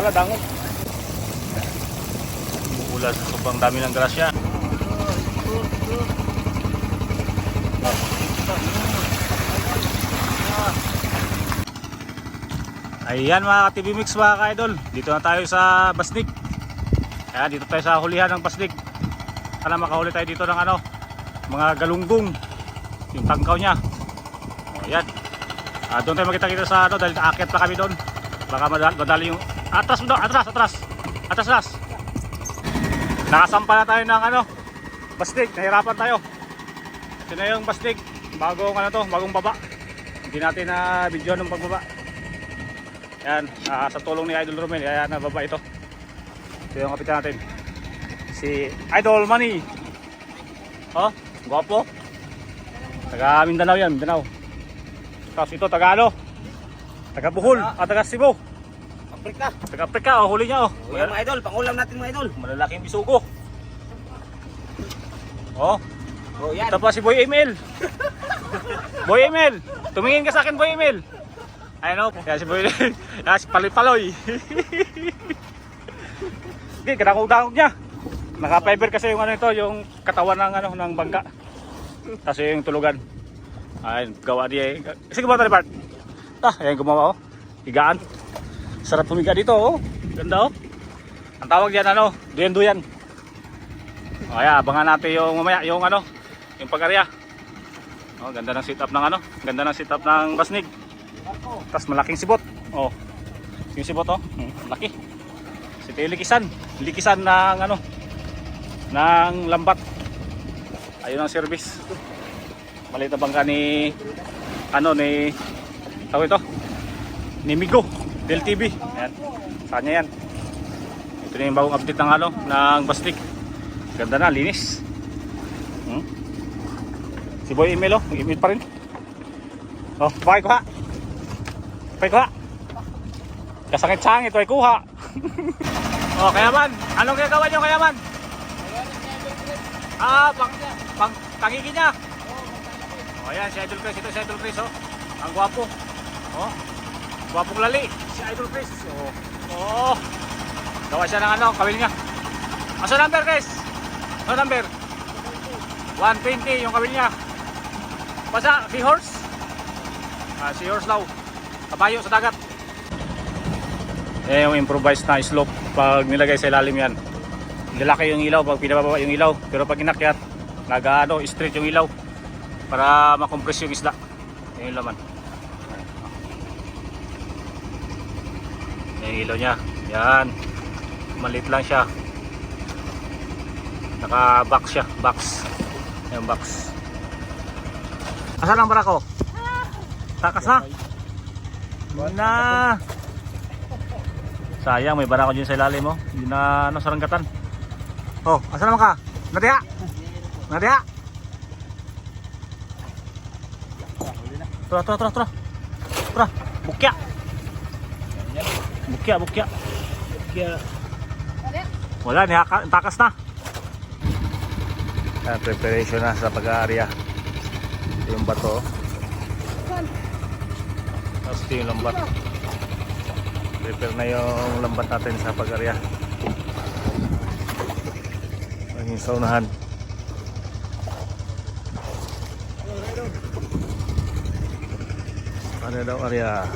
Pala, dangog. Umuulan sa sobrang dami ng grasya. Ayan mga ka-TV Mix mga ka-idol. Dito na tayo sa Basnik. Ayan, dito tayo sa hulihan ng Basnik. Para makahuli tayo dito ng ano, mga galunggong. Yung tangkaw niya. Ayan. Ah, doon tayo makita-kita sa ano dahil aakyat pa kami doon. Baka madali, madali yung atras mo daw, atras, atras. Atras, atras. Nakasampa na tayo ng ano, bastig, nahirapan tayo. Ito na yung bastig, bagong ano to, bagong baba. Hindi natin na video ng pagbaba. Yan, ah, sa tulong ni Idol Romel, ayan na baba ito. Ito yung kapitan natin. Si Idol Money. Oh, gwapo. Taga Mindanao yan, Mindanao. Tapos ito, taga ano? Taga Bohol, at taga Cebu. Afrika. Taga Afrika, oh, huli niya oh. O yan mga idol, pangulam natin mga idol. Malalaking bisugo. Oh, O yan. ito pa si Boy Emil. Boy Emil, tumingin ka sa akin Boy Emil. Ayun oh, kaya si Boy Kaya si Paloy-Paloy. Hindi, kinakudangog niya. Naka-fiber kasi yung ano ito, yung katawan ng ano ng bangka. Tapos yung tulugan. Ayun, gawa niya. eh. Sige ba tali part? Ah, ayan gumawa oh. Higaan. Sarap pumiga dito oh. Ganda oh. Ang tawag diyan ano, duyan-duyan. O kaya abangan natin yung mamaya yung ano, yung pag-area. Oh, ganda ng setup ng ano, ganda ng setup ng basnig. Tapos malaking sibot. Oh. Yung sibot oh, hmm, laki. Ito yung likisan, likisan ng ano ng lambat. Ayun ang service. Maliit na bangka ni ano ni tawag ito ni Migo Del TV. Ayan. Saan niya yan? Ito na yung bagong update ng ano ng Bastik. Ganda na, linis. Hmm? Si Boy Emil oh, email pa rin. Oh, bakay kuha. Bakay kuha. Kasangit-sangit, bakay kuha. oh, kayaman. Anong gagawa niyo kayaman? Ah, pang, pang tangigi niya. Oh, ayan, si Idol Chris. Ito si Idol Chris, oh. Ang gwapo. Oh, gwapong lali. Si Idol Chris. Oh, oh. Gawa siya ng ano, kawil niya. Aso number, Chris? Aso number? 120 yung kawil niya. Basta, seahorse? Ah, seahorse daw. Kabayo sa dagat. Eh, yung improvised na slope pag nilagay sa ilalim yan. Lalaki yung ilaw pag pinababa yung ilaw. Pero pag inakyat, nag-ano, straight yung ilaw para makompress yung. Yan yung laman. Yung ilaw niya. Yan. Malit lang siya. Naka-box siya. Box. Yung box. Asan ang barako? Takas na. Na. Sayang may barako dyan sa ilalim mo. Hindi na ano, saranggatan. Oh, asan naman ka? Nadia! Nadia! Tara, tara, tara, tara. Tara, bukya. Bukya, bukya. Bukya. Wala, nihaka, takas na. Ah, preparation na sa pag-aarya. Ito yung bato. Tapos ito yung lambat. Prepare na yung lambat natin sa pag-aarya. Ang yung saunahan. Ano daw area?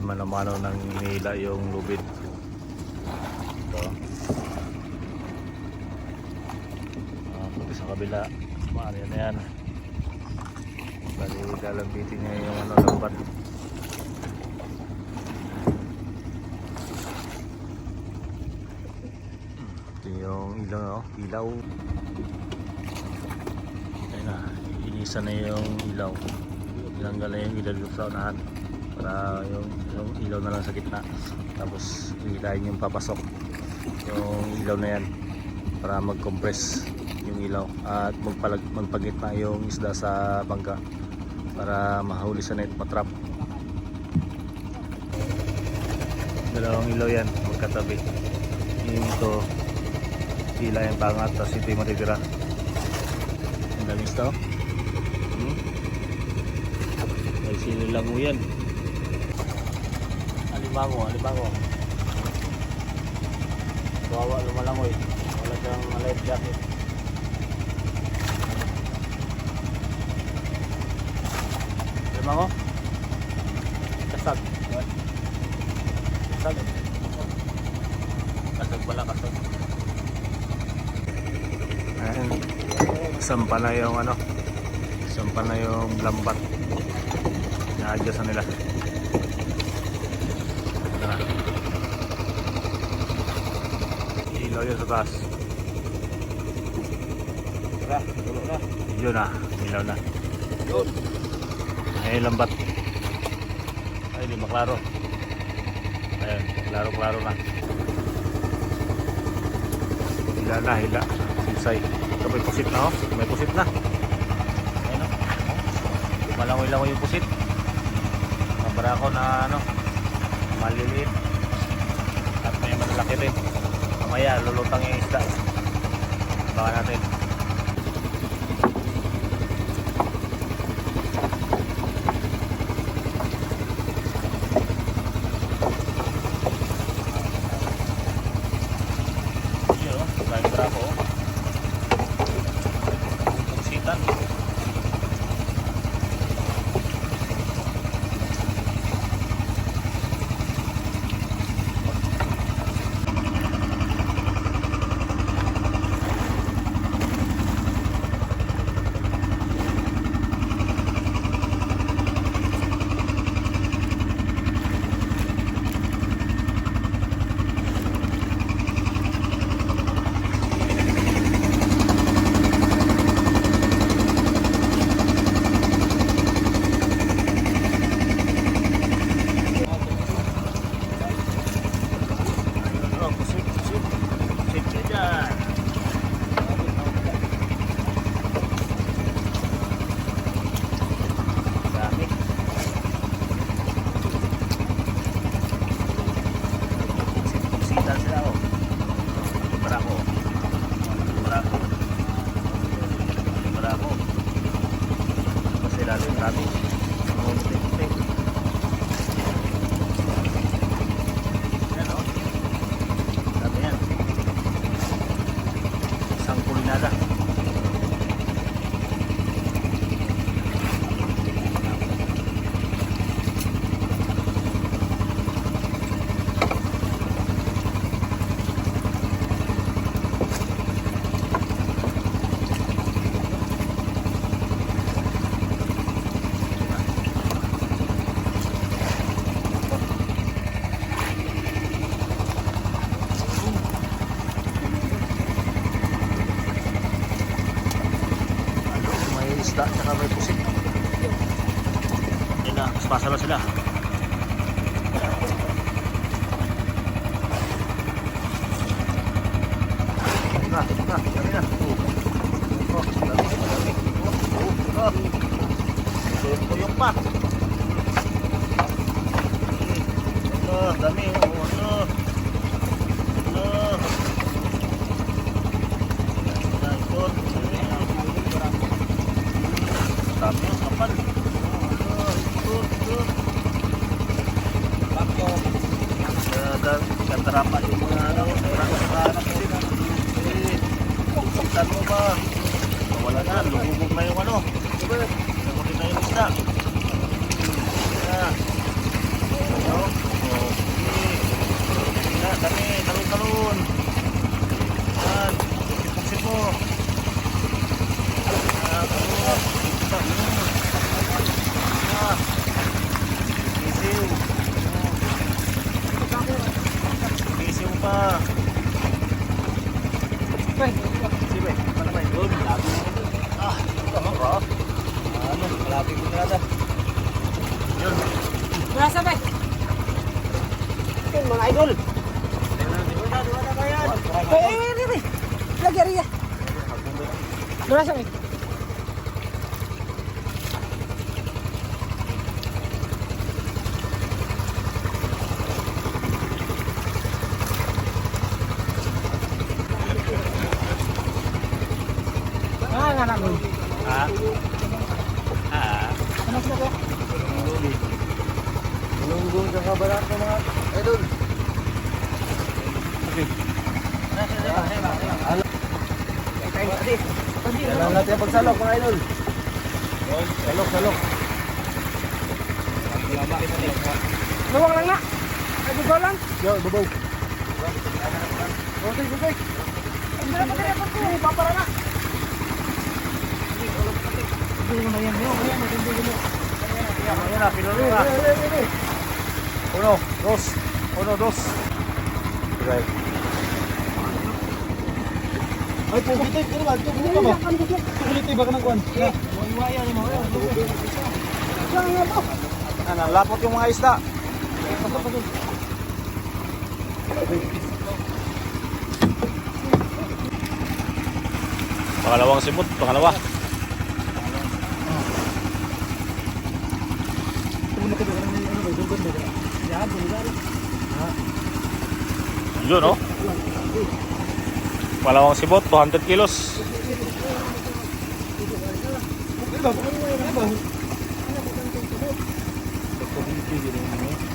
Mano-mano ng nila yung lubid. Ito. Punta sa kabila. Maano na yan. Bali, lalambitin niya yung ano, lambat. Ito yung ilaw, no? ilaw. Ayun na, inisan na yung ilaw. Tinanggal na yung ilaw dito sa unahan. Para yung, yung ilaw na lang sa gitna. Tapos hilahin yung papasok. Yung ilaw na yan. Para mag-compress yung ilaw. At magpalag, magpagitna yung isda sa bangka. Para mahuli sa net, matrap. Dalawang ilaw yan, magkatabi. Yung ito, pila yung pangat, tapos ito yung matitira. Ang daming isda, oh. Hmm? Ay, sino lang mo yan? Alimango, alimango. Kawawa lumalangoy. Wala siyang life jacket. Alimango? Kasag. Kasag. Kasag pala, kasag. Ayan. Sampa na yung ano. Sampa na yung lambat. Na-adjust na nila. Na. Ilaw yun sa taas. Tara, tulo na. Yun na. Ilaw na. Yun. Ay, lambat. Ay, di maklaro. Ayan, klaro-klaro na. Hila na, hila. Sinsay. Ito may pusit na oh. May pusit na. Ayan oh. Lumalangoy-langoy yung pusit. Nabara ko na ano, maliliit. At may malalaki rin. Mamaya, lulutang yung isda. Baka natin. Pasa na sila. Na, na, dami na. Oh, dami, dami. Oh, oh. Oh. Oh, ano. Ano. Yan, ikot. Dami ang kapal. Oh, ikot, ikot. Bakyo. Kaya katarapan yung mga ano, anak din. Eh, pagpagtan mo ba? Wala na, lumubog na yung ano. Lumubog na yung isda. Kaya, ano, dami, talon-talon. Yan, puksit mo. Ah, talon. Talon. Ah. Sisiw. Sisiw pa. Sibay, mana ba yun? Ah, tama bro. Ano, malapit ko na ata. Yun. Berasa ba? Yun, mga idol. Eh, eh, eh, eh. Lagi Ria. Berasa ba? Ah, nga namin. Ah. Ah. Ano sila ba? Lunggo sa kabarat ko mga idol. Okay. Kailangan natin ang pagsalok mga idol. Salok, salok. Luwang lang na. Ay, bugaw lang. Yo, babaw. Okay, okay. Hindi na pagkaya pa ko. Papara na. Hindi mo na yan. Hindi mo yan. Hindi mo Ayan na, pinulo na. Uno, dos. Uno, dos. Okay. Ay, pumitik. Ano ba? Ito, pumitik ka ba? Pumitik ba ka ng kuwan? Ano, lapot yung mga isda. Pangalawang simot, pangalawa. Yun, oh. Pangalawang simot, 200 kilos.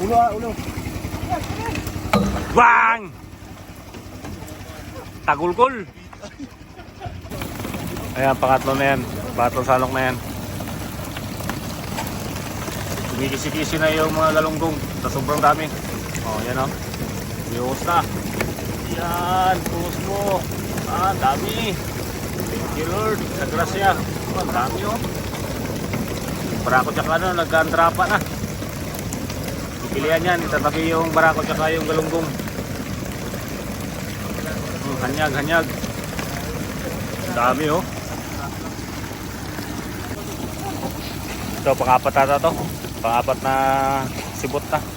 Ulo, ah, ulo. Bang! Tagulkol. Ayan, pangatlo na yan. Pangatlong salok na yan. Kumikisi-kisi na yung mga galunggong sa sobrang dami. Oh, yan oh. Biwas na. Yan, buhos mo. Ah, dami. Thank you Lord. Sa grasya. Oh, ang dami oh. Barako tsaka ano, nagkantrapa na. Pilihan yan, itatabi yung barako tsaka yung galunggong. Hmm, hanyag, hanyag. Dami oh. Ito, pang-apat ata to. Pang-apat na sibot na.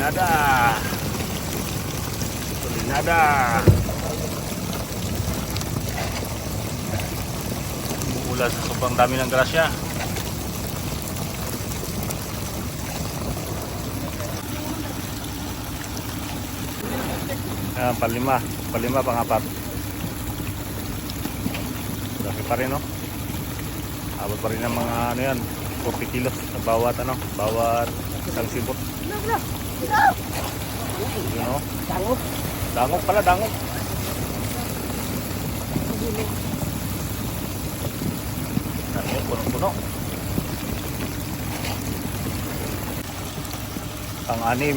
Tulinada. Tulinada. Mula sa sobrang dami ng grasya. Ayan, palima. Palima, pangapat. Dami pa rin, no? Abot pa rin ng mga ano yan, 40 kilos sa bawat ano, bawat isang sibot. Yun, no? Dangog. Dangog pala, dangog. Dami, puno-puno. Pang-anim.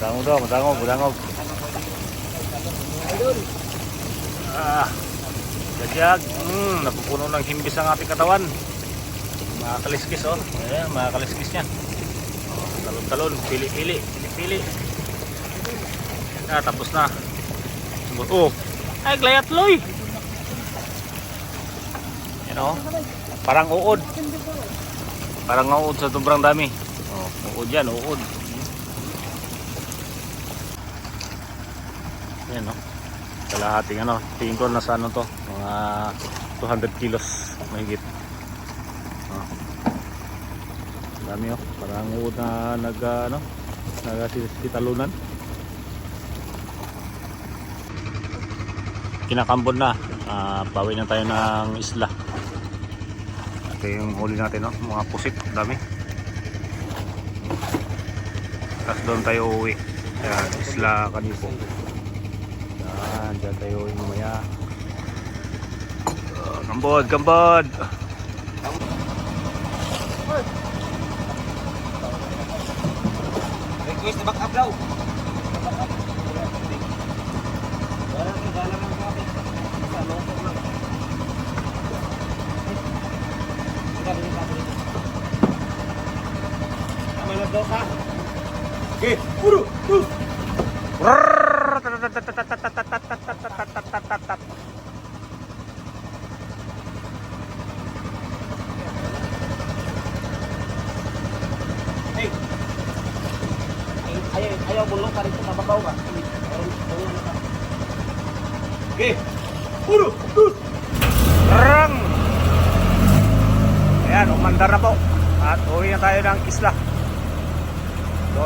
Dangog daw, madangog, madangog. Ah, gadyag. Mm, napupuno ng himbis ang ating katawan. Mga kaliskis, oh. Ayan, mga kaliskis niya. Oh, talon-talon, pili-pili, pili-pili. Ah, tapos na. Oh, ay, glayat loy. Yan, oh. Parang uod. Parang uod sa sobrang dami. Oh, uod yan, uod. Yan, no? Kalahating ano, tingin ko nasa ano to, mga 200 kilos mahigit. Oh. Dami oh, parang uod na nag ah, ano, nagasitalunan. Kinakambon na, Ah, bawi na tayo ng isla. Ito yung huli natin, no? mga pusit, dami. Tapos doon tayo uuwi. Yan, isla Kanipo. Yan. Yan, dyan tayo yung mamaya. Uh, gambod, gambod! Guys, nabak up daw. Oke, buru, buru.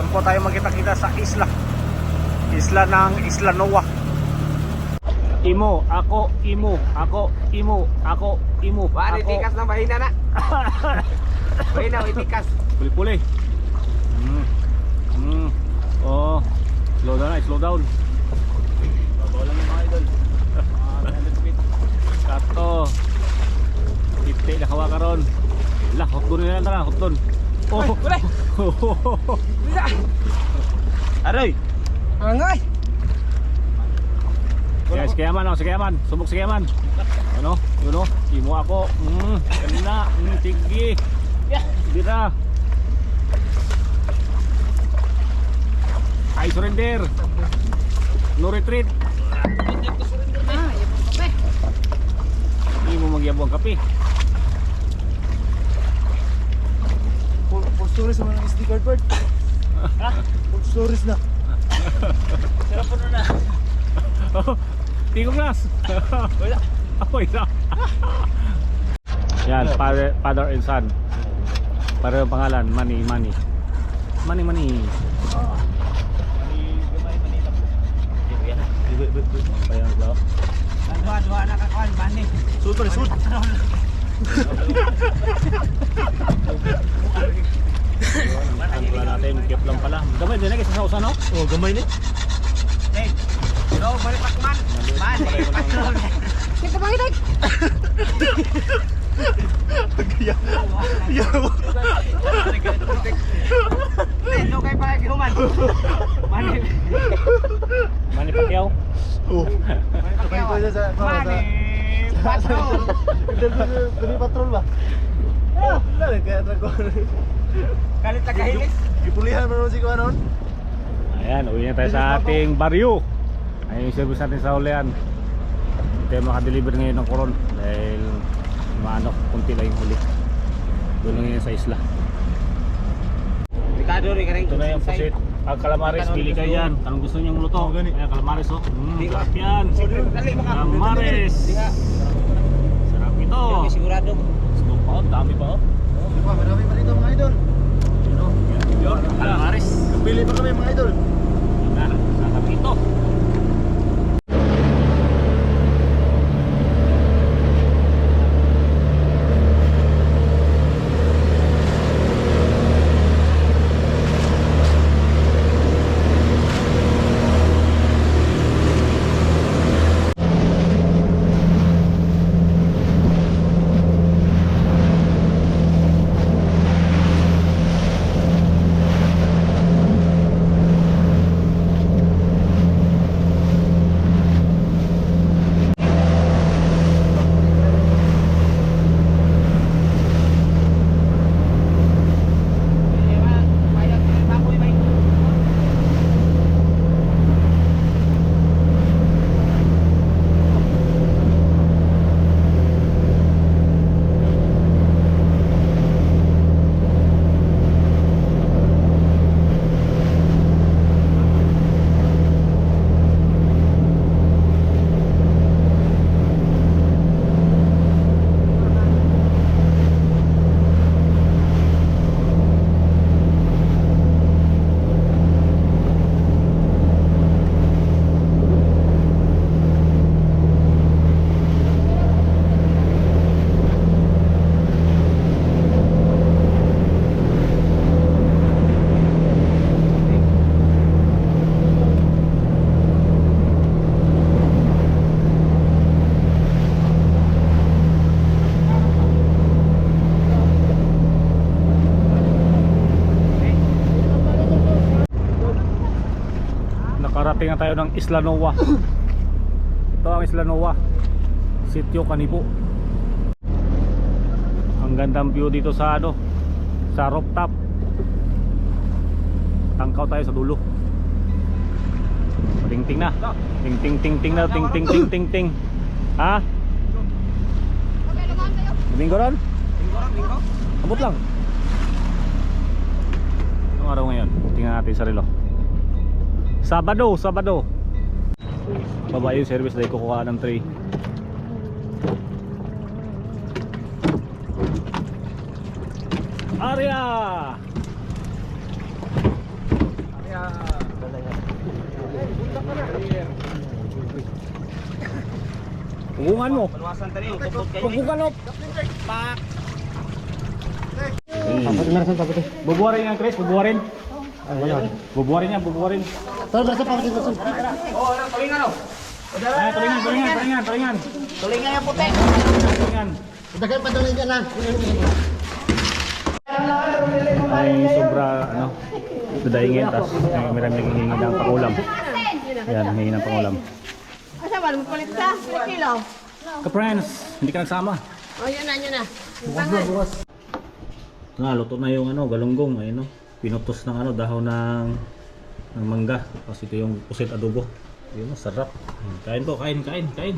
Doon po tayo magkita-kita sa isla. Isla ng Isla Noah. Imo, ako, imo, ako, imo, ako, imo, Wala, ako. itikas na mahina na. Mahina, itikas. Puli-puli. Mm. Mm. Oh. Slow down na, slow down. Babaw lang yung mga idol. Mga 300 feet. Kato. Titi na kawa ka ron. Lah, hot doon na lang tara, hot doon. Oh. kulay. Bisa. Aray. Angay. Kaya si Kayaman, oh, si Kayaman. Subok si Kayaman. Ano? Yun oh. Imo ako. Mm. Kanina. Mm. Sige. Dira. I surrender. No retreat. Hindi mo magyabong kape. Stories naman ang SD card bird. Full stories na. Tingog nas. Wala. Apoy na. Yan, father, father and son. Para yung pangalan, money, money. Money, money. Ayan, bro. Dua-dua na kakuan bani. Sud pa sud. Pala natin, kip lang pala. Gamay din na sa sausa, no? Oh, gamay ni. Hey. Pero balik pakman. Bani. Patrol. Kita bang idag? Ano kay pa human? Mani. Money Pacquiao. Oh. Kapay ko sa sa Mani. Patrol. Dali patrol ba? Oh, dali kaya tra ko. Kalit na kahilis. Gipulihan mo naman si ko anon. Ayan, uwi na tayo sa ating baryo. Ayun yung service natin sa Hulian. Hindi tayo makadeliver ngayon ng koron dahil maano, kunti lang yung huli. Doon lang yun sa isla. Ricardo, Ricardo. Ito na yung pusit. Ang calamares, pili kayo yan. Anong gusto niyong luto? Ayan, calamares oh. Mm, sarap yan. Calamares. Sarap ito. sigurado. Gusto pa oh, dami pa oh. Na tayo ng Isla Noa. Ito ang Isla Noa. Sitio Kanipo. Ang gandang view dito sa ano, sa rooftop. Tangkaw tayo sa dulo. Ting ting na. Ting ting ting ting na, ting ting ting ting ting. Ha? Bingo ron? Abot lang. Anong araw ngayon? Tingnan natin sa relo. Sabado, Sabado. Baba yung service dahil kukuha ng tray. Arya! Pungungan mo. Paluwasan tayo. Pungungan mo. Pak. Bubuharin yan, Chris. Bubuharin. Bubuharin yan, bubuharin. Oh, ano, tulingan oh. Ay, tulingan, tulingan, tulingan, tulingan. Tulingan yung puti. Tulingan. Ay, sobra, ano, dadaingin, tapos may marami naghihingi ng pangulam. Yan, hingi ng pangulam. Asa ba? Magpalit ka? Kilo? Ka-friends, hindi ka nagsama. O, yun na, yun na. Pangan. Na, luto na yung ano, galunggong, ayun no. Pinutos ng ano, dahon ng ng mangga. Tapos ito yung pusit adobo. Yun, sarap. Kain po, kain, kain, kain.